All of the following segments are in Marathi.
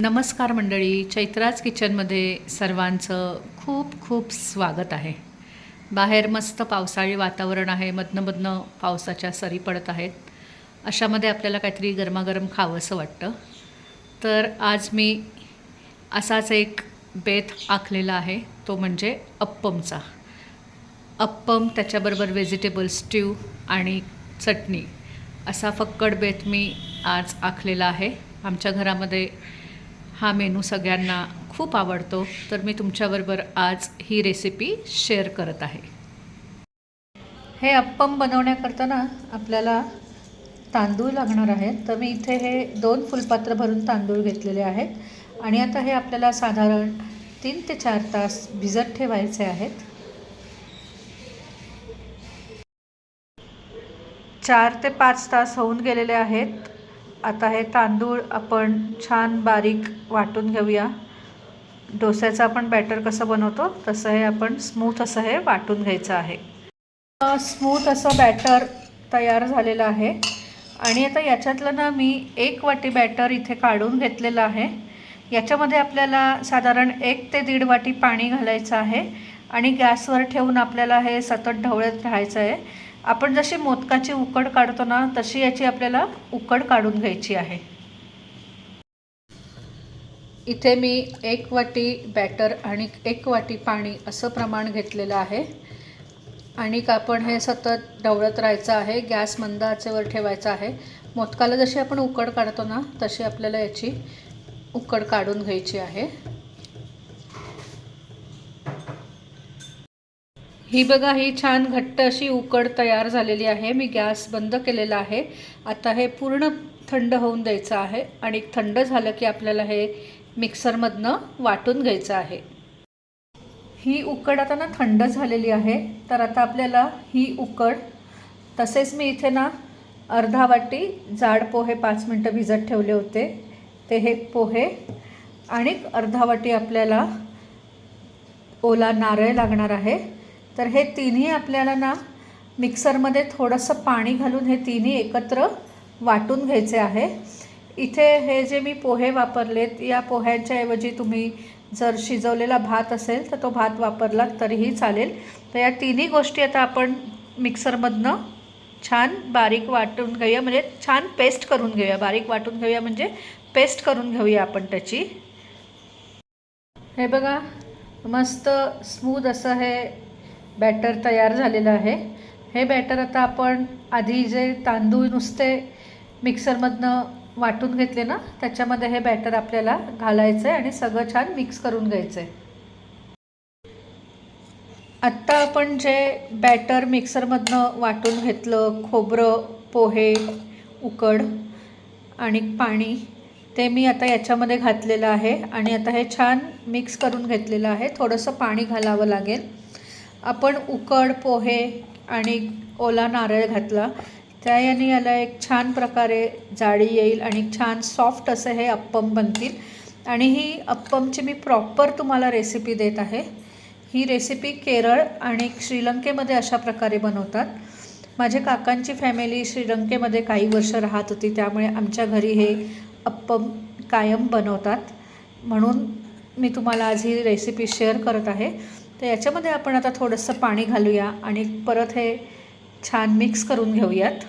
नमस्कार मंडळी चैत्राज किचनमध्ये सर्वांचं खूप खूप स्वागत आहे. बाहेर मस्त पावसाळी वातावरण आहे मधनं पावसाच्या सरी पडत आहेत. अशामध्ये आपल्याला काहीतरी गरमागरम खावंसं वाटतं. तर आज मी असाच एक बेत आखलेला आहे तो म्हणजे अप्पमचा. अप्पम त्याच्याबरोबर व्हेजिटेबल स्ट्यू आणि चटणी असा फक्कड बेत मी आज आखलेला आहे. आमच्या घरामध्ये हा मेनू सगळ्यांना खूप आवडतो तर मी तुमच्याबरोबर आज ही रेसिपी शेअर करत आहे. हे अप्पम बनवण्याकरता ना आपल्याला तांदूळ लागणार आहेत. तर मी इथे हे दोन फुलपात्र भरून तांदूळ घेतलेले आहेत. आणि आता हे आपल्याला साधारण तीन ते चार तास भिजत ठेवायचे आहेत. चार ते पाच तास होऊन गेलेले आहेत. आता हे तांदूळ आपण छान बारीक वाटून घेऊया. डोस्याचं आपण बॅटर कसं बनवतो तसं हे आपण स्मूथ असं हे वाटून घ्यायचं आहे. स्मूथ असं बॅटर तयार झालेलं आहे. आणि आता याच्यातलं ना मी एक वाटी बॅटर इथे काढून घेतलेलं आहे. याच्यामध्ये आपल्याला साधारण एक ते दीड वाटी पाणी घालायचं आहे. आणि गॅसवर ठेवून आपल्याला हे सतत ढवळत राहायचं आहे. आपण जशी मोदकाची उकड काढतो ना तशी याची आपल्याला उकड काढून घ्यायची आहे. इथे मी एक वाटी बॅटर आणि एक वाटी पाणी असं प्रमाण घेतलेलं आहे. आणि आपण हे सतत ढवळत राहायचं आहे गॅस मंद आचेवर ठेवायचा आहे. मोदकाला जशी आपण उकड काढतो ना तशी आपल्याला याची उकड काढून घ्यायची आहे. ही बघा ही छान घट्ट अशी उकड तयार झालेली आहे. मी गॅस बंद केलेला आहे. आता हे पूर्ण थंड होऊन द्यायचं आहे आणि थंड झालं की आपल्याला हे मिक्सरमधनं वाटून घ्यायचं आहे. ही उकड आता ना थंड झालेली आहे. तर आता आपल्याला ही उकड तसेच मी इथे ना अर्धा वाटी जाड पोहे पाच मिनटं भिजत ठेवले होते. ते हे पोहे आणि अर्धा वाटी आपल्याला ओला नारळ लागणार आहे. तर हे तिन्ही आपल्याला ना मिक्सरमध्ये थोडंसं पाणी घालून हे तिन्ही एकत्र वाटून घ्यायचे आहे. इथे हे जे मी पोहे वापरलेत या पोह्यांच्या ऐवजी तुम्ही जर शिजवलेला भात असेल तर तो भात वापरलात तरीही चालेल. तर या तिन्ही गोष्टी आता आपण मिक्सरमधनं छान बारीक वाटून घेऊया म्हणजे छान पेस्ट करून घेऊया. बारीक वाटून घेऊया म्हणजे पेस्ट करून घेऊया आपण त्याची. हे बघा मस्त स्मूद असं हे बॅटर तयार झालेलं आहे. हे बॅटर आता आपण आधी जे तांदूळ नुसते मिक्सरमधनं वाटून घेतले ना त्याच्यामध्ये हे बॅटर आपल्याला घालायचं आहे आणि सगळं छान मिक्स करून घ्यायचं आहे आत्ता आपण जे बॅटर मिक्सरमधनं वाटून घेतलं खोबरं पोहे उकड आणि पाणी ते मी आता याच्यामध्ये घातलेलं आहे आणि आता हे छान मिक्स करून घेतलेलं आहे. थोडंसं पाणी घालावं लागेल. आपण उकड पोहे आणि ओला नारळ घातला. त्या याने याला एक छान प्रकारे जाळी येईल आणि छान सॉफ्ट असं हे अप्पम बनतील. आणि ही अप्पमची मी प्रॉपर तुम्हाला रेसिपी देत आहे. ही रेसिपी केरळ आणि श्रीलंकेमध्ये अशा प्रकारे बनवतात. माझ्या काकांची फॅमिली श्रीलंकेमध्ये काही वर्ष राहत होती त्यामुळे आमच्या घरी हे अप्पम कायम बनवतात. म्हणून मी तुम्हाला आज ही रेसिपी शेअर करत आहे. तर याच्यामध्ये आपण आता थोडंसं पाणी घालूया आणि परत हे छान मिक्स करून घेऊयात.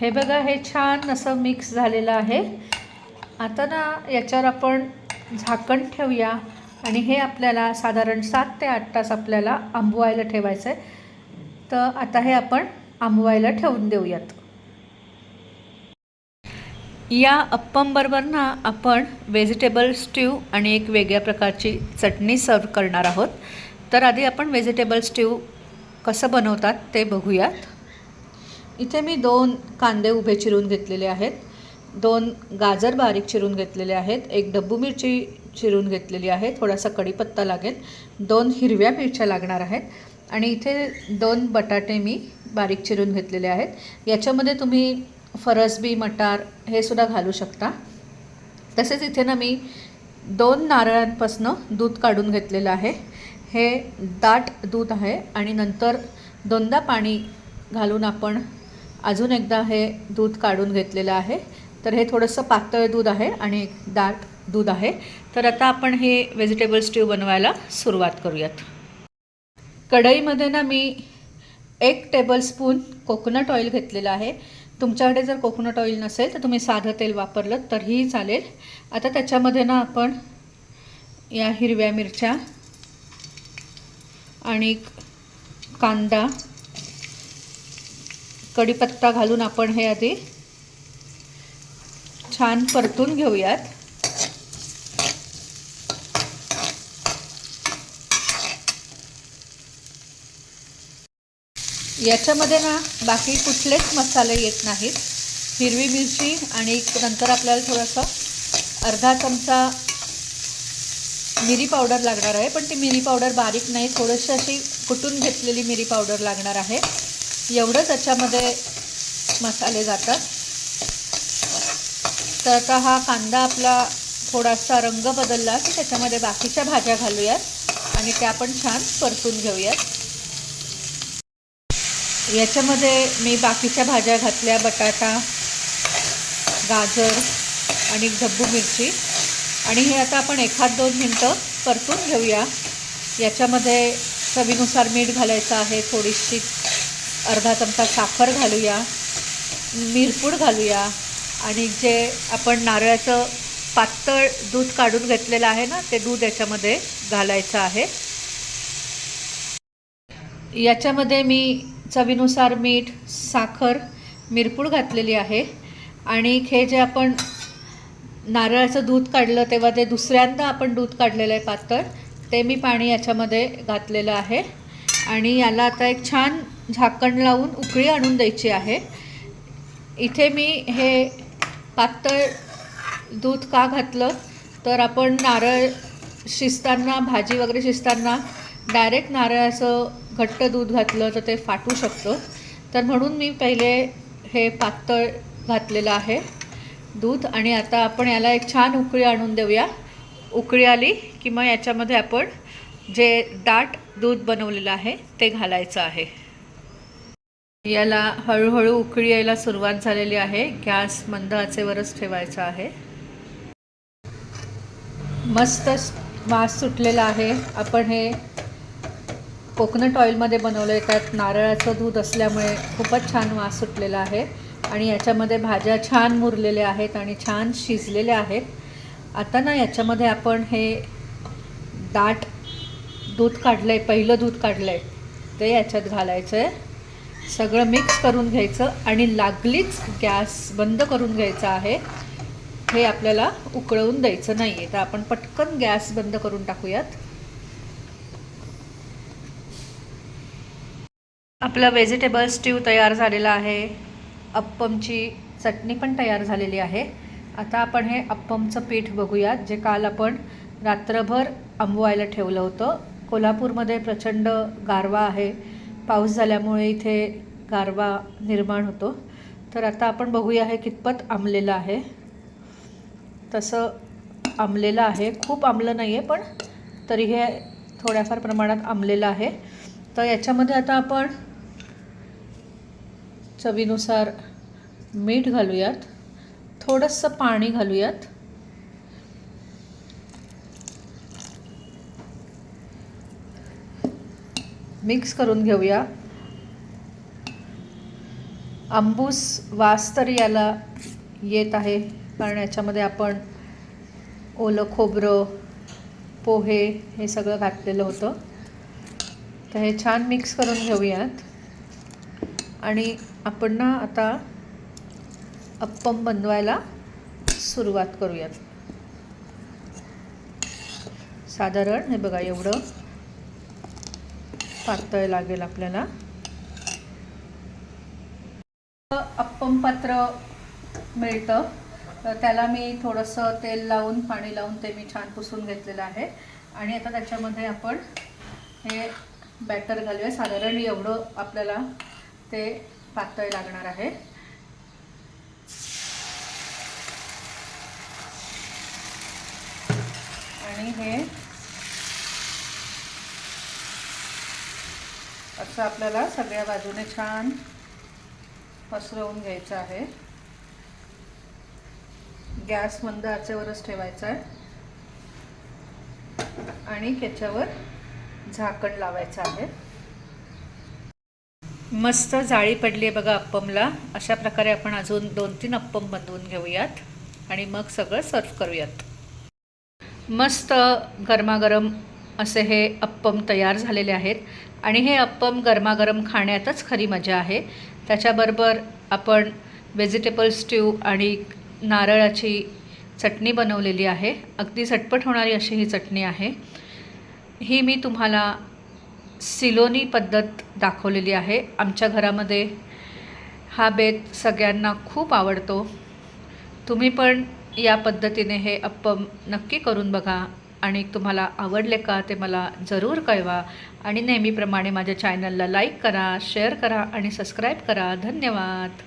हे बघा हे छान असं मिक्स झालेलं आहे. आता ना याच्यावर आपण झाकण ठेवूया आणि हे आपल्याला साधारण सात ते आठ तास आपल्याला आंबवायला ठेवायचं आहे तर आता हे आपण आंबवायला ठेवून देऊयात. या अप्पमबरोबर ना आपण व्हेजिटेबल स्ट्यू आणि एक वेगळ्या प्रकारची चटणी सर्व करणार आहोत. तर आधी आपण व्हेजिटेबल स्ट्यू कसं बनवतात ते बघूयात. इथे मी दोन कांदे उभे चिरून घेतलेले आहेत. दोन गाजर बारीक चिरून घेतलेले आहेत. एक डब्बू मिरची चिरून घेतलेली आहे. थोडासा कढीपत्ता लागेल. दोन हिरव्या मिरच्या लागणार आहेत. आणि इथे दोन बटाटे मी बारीक चिरून घेतलेले आहेत. याच्यामध्ये तुम्ही फरसबी मटार हे सुद्धा घालू शकता. तसेच इथे ना मी दोन नारळांपासनं दूध काढून घेतलेलं आहे. हे दाट दूध आहे आणि नंतर दोनदा पाणी घालून आपण अजून एकदा हे दूध काढून घेतलेलं आहे. तर हे थोडंसं पातळ दूध आहे आणि एक दाट दूध आहे. तर आता आपण हे व्हेजिटेबल स्ट्यू बनवायला सुरुवात करूयात. कढईमध्ये ना मी एक टेबलस्पून कोकोनट ऑइल घेतलेलं आहे. तुमच्याकडे जर कोकोनट ऑइल नसेल तर तुम्ही साधं तेल वापरलं तरीही चालेल. आता त्याच्यामध्ये ना आपण या हिरव्या मिरच्या आणि कांदा कढीपत्ता घालून आपण हे आधी छान परतून घेऊयात. याच्यामध्ये ना बाकी कुठलेच मसाले येत नाहीत. हिरवी मिरची आणि नंतर आपल्याला थोडंसं अर्धा चमचा मिरी पावडर लागणार आहे. पण ती मिरी पावडर बारीक नाही थोडीशी अशी कुटून घेतलेली मिरी पावडर लागणार आहे. एवढं त्याच्यामध्ये मसाले जातात. तर आता हा कांदा आपला थोडासा रंग बदलला की त्याच्यामध्ये बाकीच्या भाज्या घालूयात आणि त्या पण छान परतून घेऊयात. याच्यामध्ये मी बाकीच्या भाज्या घातल्या बटाटा गाजर आणि ढब्बू मिरची. आणि हे आता आपण एखाद दोन मिनटं परतून घेऊया. याच्यामध्ये चवीनुसार मीठ घालायचं आहे थोडीशी अर्धा चमचा साखर घालूया मिरपूड घालूया आणि जे आपण नारळाचं पातळ दूध काढून घेतलेलं आहे ना ते दूध याच्यामध्ये घालायचं आहे. याच्यामध्ये मी चवीनुसार मीठ साखर मिरपूड घातलेली आहे. आणि हे जे आपण नारळाचं दूध काढलं तेव्हा ते दुसऱ्यांदा आपण दूध काढलेलं आहे पातळ ते मी पाणी याच्यामध्ये घातलेलं आहे. आणि याला आता एक छान झाकण लावून उकळी आणून द्यायची आहे. इथे मी हे पातळ दूध का घातलं? तर आपण नारळ शिजताना भाजी वगैरे शिजताना डायरेक्ट नारळाचं घट्ट दूध घातलं तर ते फाटू शकतं. तर म्हणून मी पहिले हे पातळ घातलेलं आहे दूध आणि आता आपण याला एक छान उकळी आणून देऊया. उकळी आली की मग याच्यामध्ये आपण जे दाट दूध बनवलेलं आहे ते घालायचं आहे. याला हळूहळू उकळी यायला सुरुवात झालेली आहे. गॅस मंद आचेवरच ठेवायचा आहे. मस्त वास सुटलेला आहे. आपण हे कोकोनट ऑइलमध्ये बनवलं आहे त्यात नारळाचं दूध असल्यामुळे खूपच छान वास सुटलेला आहे. आणि याच्यामध्ये भाज्या छान मुरलेल्या आहेत आणि छान शिजलेल्या आहेत. आता ना याच्यामध्ये आपण हे दाट दूध काढलं आहे पहिलं दूध काढलं आहे ते याच्यात घालायचं आहे सगळं मिक्स करून घ्यायचं आणि लागलीच गॅस बंद करून घ्यायचा आहे. हे आपल्याला उकळवून द्यायचं नाही आहे तर आपण पटकन गॅस बंद करून टाकूयात. आपला व्हेजिटेबल स्ट्यू तयार झालेला आहे. अप्पमची चटणी पण तयार झालेली आहे. आता आपण हे अप्पमचं पीठ बघूयात जे काल आपण रात्रभर आंबवायला ठेवलं होतं. कोल्हापूरमध्ये प्रचंड गारवा आहे. पाऊस झाल्यामुळे इथे गारवा निर्माण होतो. तर आता आपण बघूया हे कितपत आंबलेलं आहे. तसं आंबलेलं आहे. खूप आंबलं नाही आहे पण तरी हे थोड्याफार प्रमाणात आंबलेलं आहे. तर याच्यामध्ये आता आपण चवीनुसार मीठ घालूयात. थोडंसं पाणी घालूयात. मिक्स करून घेऊया. आंबूस वास तर याला येत आहे कारण याच्यामध्ये आपण ओलं खोबरं पोहे हे सगळं घातलेलं होतं. तर हे छान मिक्स करून घेऊयात. आणि आपण ना आता अप्पम बनवायला सुरुवात करूयात. साधारण हे बघा एवढं पातळ लागेल आपल्याला. अप्पम पात्र मिळतं. तर त्याला मी थोडंसं तेल लावून पाणी लावून ते मी छान पुसून घेतलेलं आहे. आणि आता त्याच्यामध्ये आपण हे बॅटर घालूया. साधारण एवढं आपल्याला ते पातळ लागणार आहे. आणि हे असं आपल्याला सगळ्या बाजूने छान पसरवून घ्यायचं आहे. गॅस मंद आचेवरच ठेवायचा आहे. आणि त्याच्यावर झाकण लावायचं आहे. मस्त जाळी पडली आहे बघा अप्पमला. अशा प्रकारे आपण अजून दोन तीन अप्पम बनवून घेऊयात आणि मग सगळं सर्व करूयात. मस्त गरमागरम असे हे अप्पम तयार झालेले आहेत. आणि हे अप्पम गरमागरम खाण्यातच खरी मजा आहे. त्याच्याबरोबर आपण व्हेजिटेबल स्ट्यू आणि नारळाची चटणी बनवलेली आहे. अगदी झटपट होणारी अशी ही चटणी आहे. ही मी तुम्हाला सिलोनी पद्धत दाखवलेली आहे. आमच्या घरामध्ये हा बेत सगळ्यांना खूप आवडतो. तुम्ही पण या पद्धतीने हे अप्पम नक्की करून बघा आणि तुम्हाला आवडले का ते मला जरूर कळवा आणि नेहमीप्रमाणे माझ्या चॅनलला लाईक करा शेअर करा आणि सबस्क्राईब करा. धन्यवाद.